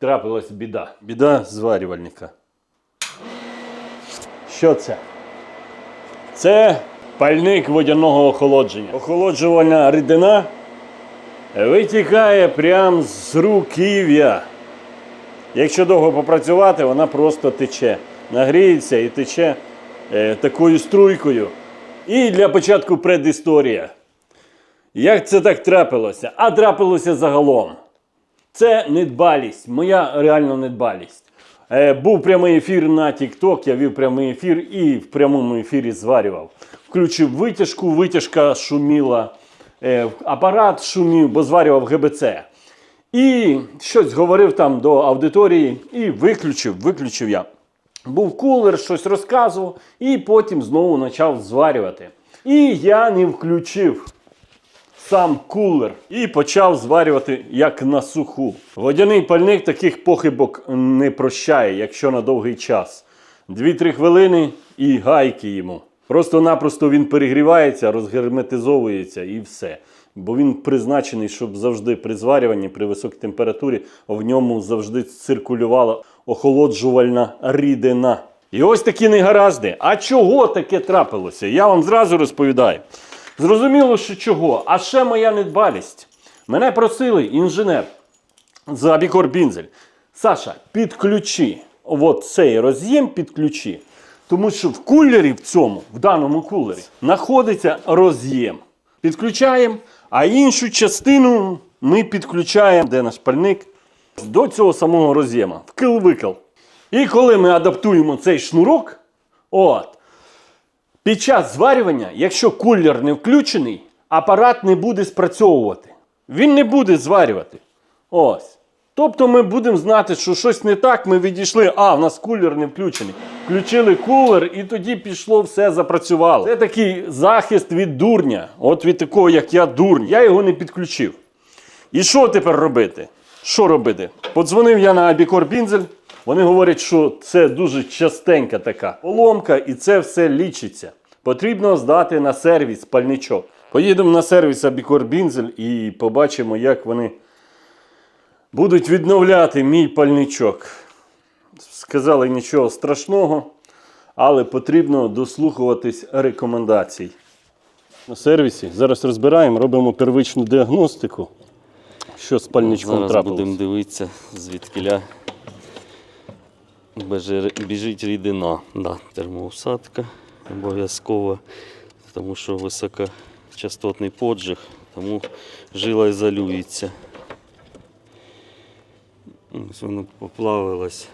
трапилась біда. Біда зварювальника. Що це? Це пальник водяного охолодження. Охолоджувальна рідина витікає прямо з руків'я. Якщо довго попрацювати, вона просто тече. Нагріється і тече е, такою струйкою. І для початку предісторія. Як це так трапилося? А трапилося загалом. Це недбалість, моя реально недбалість. Е, був прямий ефір на TikTok, я вів прямий ефір і в прямому ефірі зварював. Включив витяжку, витяжка шуміла, е, апарат шумів, бо зварював ГБЦ. І щось говорив там до аудиторії і виключив, виключив я. Був кулер, щось розказував, і потім знову почав зварювати. І я не включив сам кулер і почав зварювати як на суху. Водяний пальник таких похибок не прощає, якщо на довгий час. 2-3 хвилини і гайки йому. Просто-напросто він перегрівається, розгерметизовується і все. Бо він призначений, щоб завжди при зварюванні, при високій температурі, в ньому завжди циркулювала охолоджувальна рідина. І ось такі негаразди. А чого таке трапилося? Я вам зразу розповідаю. Зрозуміло, що чого. А ще моя недбалість. Мене просили інженер з Абікор Бінзель. Саша, підключи от цей роз'єм підключи. Тому що в кулері в цьому, в даному кулері, знаходиться роз'єм. Підключаємо, а іншу частину ми підключаємо, де наш пальник, до цього самого роз'єма, в кил-викил. І коли ми адаптуємо цей шнурок, от, під час зварювання, якщо кулер не включений, апарат не буде спрацьовувати. Він не буде зварювати. Ось. Тобто ми будемо знати, що щось не так, ми відійшли, а, в нас кулер не включений. Включили кулер і тоді пішло, все запрацювало. Це такий захист від дурня. От від такого, як я дурня. Я його не підключив. І що тепер робити? Що робити? Подзвонив я на Абікор Бінзель. Вони говорять, що це дуже частенька така поломка, і це все лічиться. Потрібно здати на сервіс пальничок. Поїдемо на сервіс Абікор Бінзель і побачимо, як вони будуть відновляти мій пальничок. Сказали нічого страшного, але потрібно дослухуватись рекомендацій. На сервісі зараз розбираємо, робимо первичну діагностику. Що з пальничком Зараз трапилось. будемо дивитися, звідкиля беже- біжить рідина. Да, термоусадка обов'язково, тому що високочастотний поджиг, тому жила ізолюється. Ось воно поплавилось.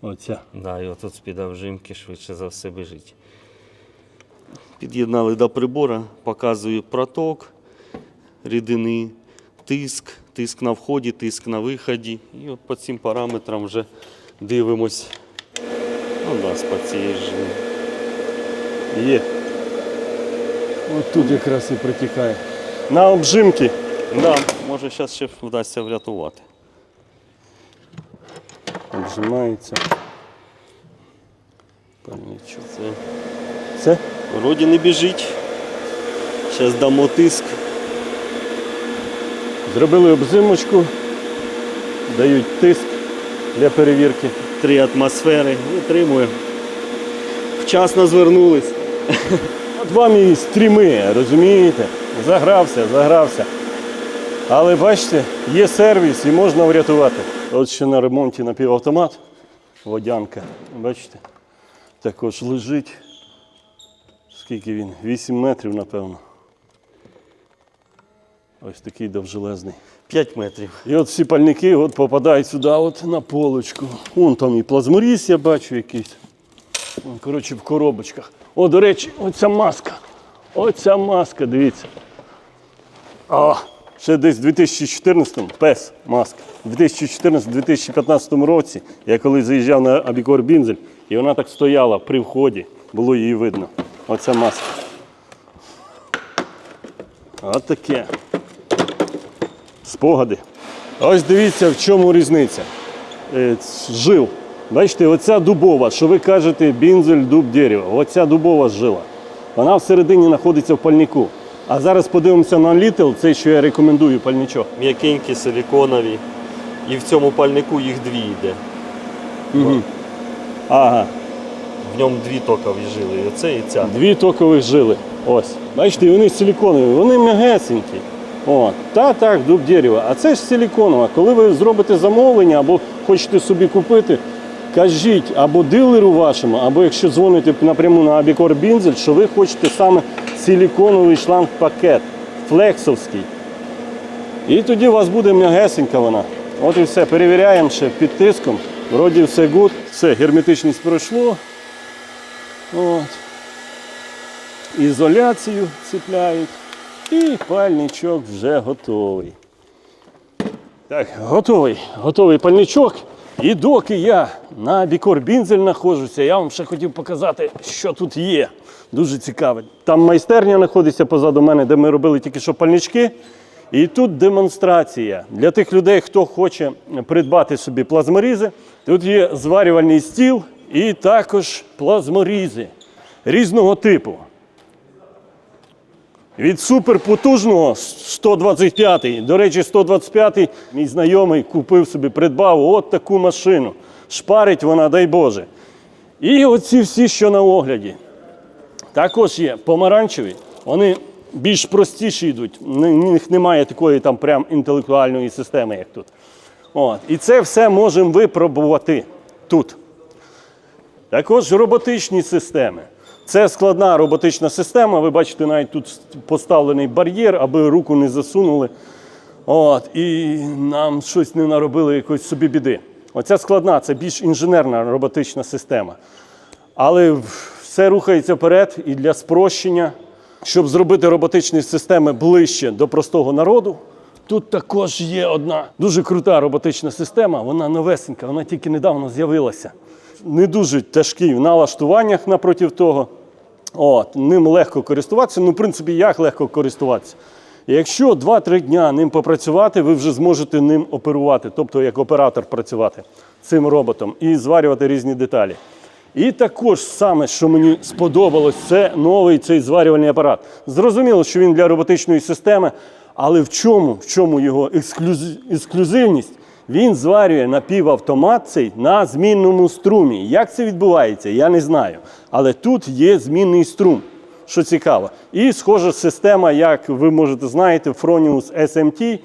Оця. Да, і отут з-під вжимки швидше за все біжить. Під'єднали до прибора, показую проток рідини, тиск, тиск на вході, тиск на виході. І от по цим параметрам вже дивимось. Ну, да, з цієї ж. Є. От тут якраз і протікає. На обжимки. Да, може зараз ще вдасться врятувати. Обжимається. Пальничок. Це Це? вроді не біжить. Зараз дамо тиск. Зробили обзимочку, дають тиск для перевірки. Три атмосфери. Витримує. Вчасно звернулись. От вам і стріми, розумієте? Загрався, загрався. Але бачите, є сервіс і можна врятувати. От ще на ремонті напівавтомат, водянка. Бачите? Також лежить. Скільки він? 8 метрів, напевно. Ось такий довжелезний. 5 метрів. І от всі пальники от попадають сюди, от на полочку. Вон там і плазморіз я бачу якийсь. Коротше, в коробочках. О, до речі, оця маска. Оця маска, дивіться. А, ще десь в 2014-му, пес маска. У 2014-2015 році я коли заїжджав на Абікор Бінзель, і вона так стояла при вході, було її видно. Оця маска. От таке. Спогади. Ось дивіться, в чому різниця. Е, Жил. Бачите, оця дубова, що ви кажете, бінзель, дуб, дерево. Оця дубова жила. Вона всередині знаходиться в пальнику. А зараз подивимося на літл, цей, що я рекомендую пальничок. М'якенькі, силіконові. І в цьому пальнику їх дві йде. Угу. Ага. В ньому дві токові жили. І оце і ця. Дві токових жили. Ось. Бачите, вони силіконові, вони м'ягесенькі. О, та так, дуб дерева. А це ж силіконова. Коли ви зробите замовлення або хочете собі купити, кажіть або дилеру вашому, або якщо дзвоните напряму на Абікор Бінзель, що ви хочете саме силіконовий шланг-пакет, флексовський. І тоді у вас буде м'ягесенька вона. От і все. Перевіряємо ще під тиском. Вроді все гуд. Все, герметичність пройшло. От. Ізоляцію цепляють. І пальничок вже готовий. Так, готовий. Готовий пальничок. І доки я на Бікор Бінзель знаходжуся, я вам ще хотів показати, що тут є. Дуже цікаве. Там майстерня знаходиться позаду мене, де ми робили тільки що пальнички. І тут демонстрація для тих людей, хто хоче придбати собі плазморізи. Тут є зварювальний стіл і також плазморізи різного типу. Від суперпотужного 125-й. До речі, 125-й мій знайомий купив собі, придбав от таку машину. Шпарить вона, дай Боже. І оці всі, що на огляді. Також є помаранчеві, вони більш простіші йдуть. В них немає такої там прям інтелектуальної системи, як тут. От. І це все можемо випробувати тут. Також роботичні системи. Це складна роботична система. Ви бачите, навіть тут поставлений бар'єр, аби руку не засунули. От, і нам щось не наробили якоїсь собі біди. Оця складна, це більш інженерна роботична система. Але все рухається вперед і для спрощення, щоб зробити роботичні системи ближче до простого народу. Тут також є одна дуже крута роботична система, вона новесенька, вона тільки недавно з'явилася. Не дуже тяжкий в налаштуваннях напроти того. От, ним легко користуватися. Ну, в принципі, як легко користуватися? Якщо 2-3 дня ним попрацювати, ви вже зможете ним оперувати, тобто як оператор працювати цим роботом і зварювати різні деталі. І також саме, що мені сподобалось, це новий цей зварювальний апарат. Зрозуміло, що він для роботичної системи, але в чому, в чому його ексклюзивність? Він зварює напівавтомат цей на змінному струмі. Як це відбувається, я не знаю. Але тут є змінний струм, що цікаво. І схожа система, як ви можете знаєте, Fronius SMT.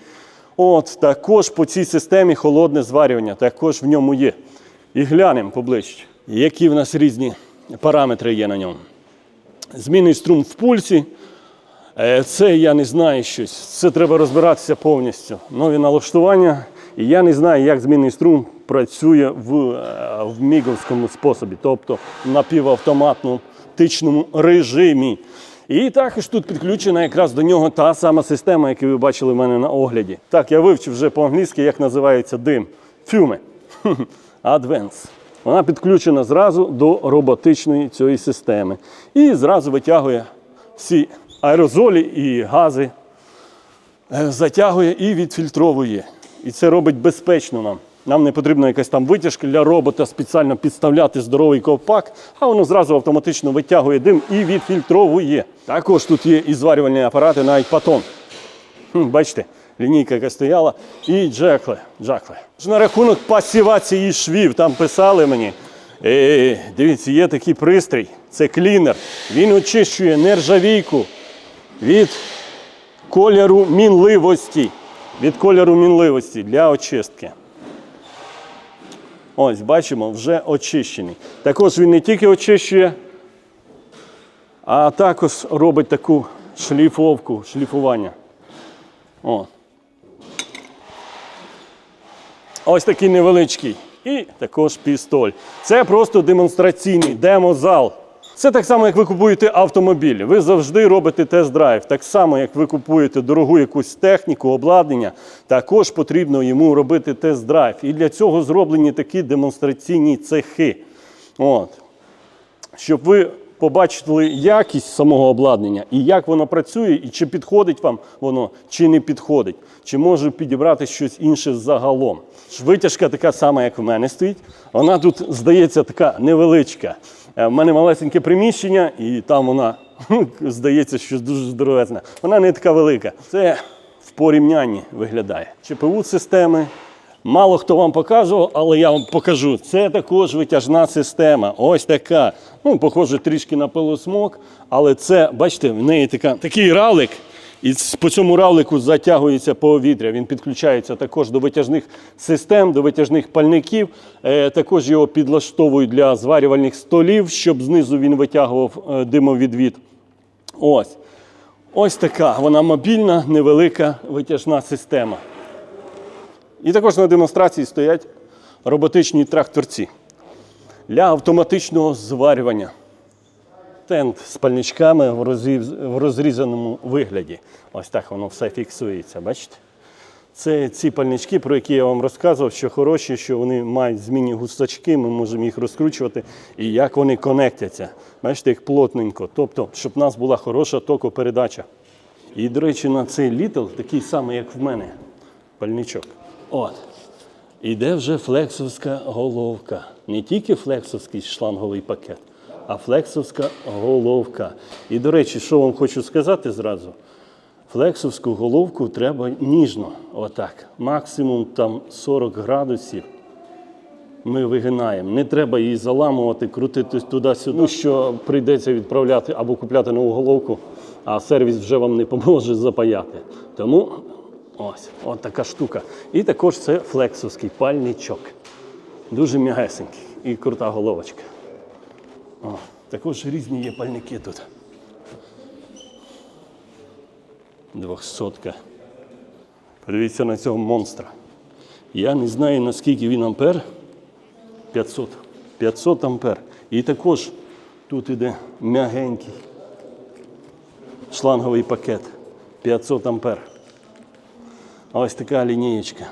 От також по цій системі холодне зварювання, також в ньому є. І глянемо поближче, які в нас різні параметри є на ньому. Змінний струм в пульсі. Е, Це я не знаю щось. Це треба розбиратися повністю. Нові налаштування. І я не знаю, як змінний струм працює в, е, в міговському способі, тобто в напівавтоматно-тичному режимі. І також тут підключена якраз до нього та сама система, яку ви бачили в мене на огляді. Так, я вивчив вже по-англійськи, як називається дим. Фюме. Advance. Вона підключена зразу до роботичної цієї системи. І зразу витягує всі аерозолі і гази, е, затягує і відфільтровує. І це робить безпечно нам. Нам не потрібна якась там витяжка для робота спеціально підставляти здоровий ковпак, а воно зразу автоматично витягує дим і відфільтровує. Також тут є і зварювальні апарати, навіть патон. Хм, Бачите, лінійка, яка стояла, і джекли. джекли. На рахунок пасівації швів, там писали мені. Е, дивіться, є такий пристрій, це клінер. Він очищує нержавійку від кольору мінливості. Від кольору мінливості для очистки. Ось, бачимо, вже очищений. Також він не тільки очищує, а також робить таку шліфовку, шліфування. О. Ось такий невеличкий. І також пістоль. Це просто демонстраційний демозал. Це так само, як ви купуєте автомобіль. Ви завжди робите тест-драйв. Так само, як ви купуєте дорогу якусь техніку, обладнання, також потрібно йому робити тест-драйв. І для цього зроблені такі демонстраційні цехи. От. Щоб ви побачили якість самого обладнання і як воно працює, і чи підходить вам воно, чи не підходить, чи може підібрати щось інше загалом. Витяжка така сама, як в мене стоїть. Вона тут, здається, така невеличка. Е, В мене малесеньке приміщення, і там вона здається, що дуже здоровезна. Вона не така велика. Це в порівнянні виглядає. ЧПУ системи, Мало хто вам показував, але я вам покажу. Це також витяжна система. Ось така. Ну, похоже трішки на пилосмок, але це, бачите, в неї така, такий равлик. І по цьому равлику затягується повітря. Він підключається також до витяжних систем, до витяжних пальників. Е, також його підлаштовують для зварювальних столів, щоб знизу він витягував е, димовідвід. Ось. Ось така вона мобільна, невелика витяжна система. І також на демонстрації стоять роботичні тракторці для автоматичного зварювання. Тент з пальничками в, розрізаному вигляді. Ось так воно все фіксується, бачите? Це ці пальнички, про які я вам розказував, що хороші, що вони мають змінні гусачки, ми можемо їх розкручувати, і як вони конектяться. Бачите, їх плотненько. Тобто, щоб в нас була хороша токопередача. І, до речі, на цей літл такий самий, як в мене, пальничок. От. Іде вже флексовська головка. Не тільки флексовський шланговий пакет, а флексовська головка. І, до речі, що вам хочу сказати зразу. Флексовську головку треба ніжно, отак. Максимум там 40 градусів ми вигинаємо. Не треба її заламувати, крутити туди-сюди, ну, що прийдеться відправляти або купляти нову головку, а сервіс вже вам не поможе запаяти. Тому ось, от така штука. І також це флексовський пальничок. Дуже м'ягесенький і крута головочка. О, також різні є пальники тут. Двохсотка. Подивіться на цього монстра. Я не знаю, наскільки він ампер. 500. 500 ампер. І також тут іде м'ягенький шланговий пакет. 500 ампер. Ось така лінієчка.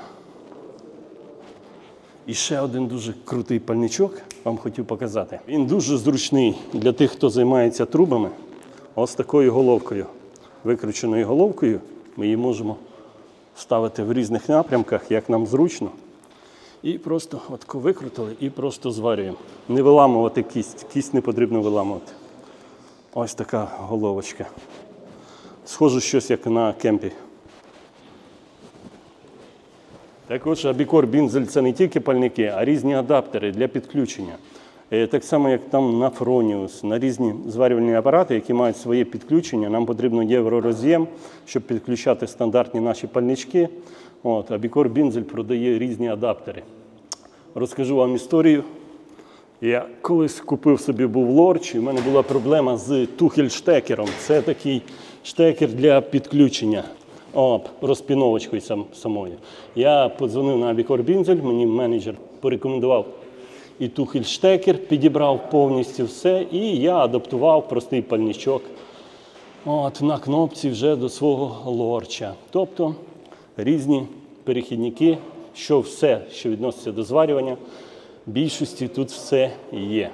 І ще один дуже крутий пальничок вам хотів показати. Він дуже зручний для тих, хто займається трубами. Ось такою головкою. Викрученою головкою ми її можемо ставити в різних напрямках, як нам зручно. І просто отко викрутили і просто зварюємо. Не виламувати кість. Кість не потрібно виламувати. Ось така головочка. Схоже, щось як на кемпі. Також Абікор Бінзель це не тільки пальники, а різні адаптери для підключення. Е, Так само, як там на Фроніус, на різні зварювальні апарати, які мають своє підключення, нам потрібно євророз'єм, щоб підключати стандартні наші пальнички. От, Абікор Бінзель продає різні адаптери. Розкажу вам історію. Я колись купив собі був лорч, і в мене була проблема з тухель-штекером. Це такий штекер для підключення. О, розпіновочкою сам, самою. Я подзвонив на Абікор Бінзель, мені менеджер порекомендував і тухель-штекер, підібрав повністю все, і я адаптував простий пальничок от, на кнопці вже до свого лорча. Тобто різні перехідники, що все, що відноситься до зварювання, більшості тут все є.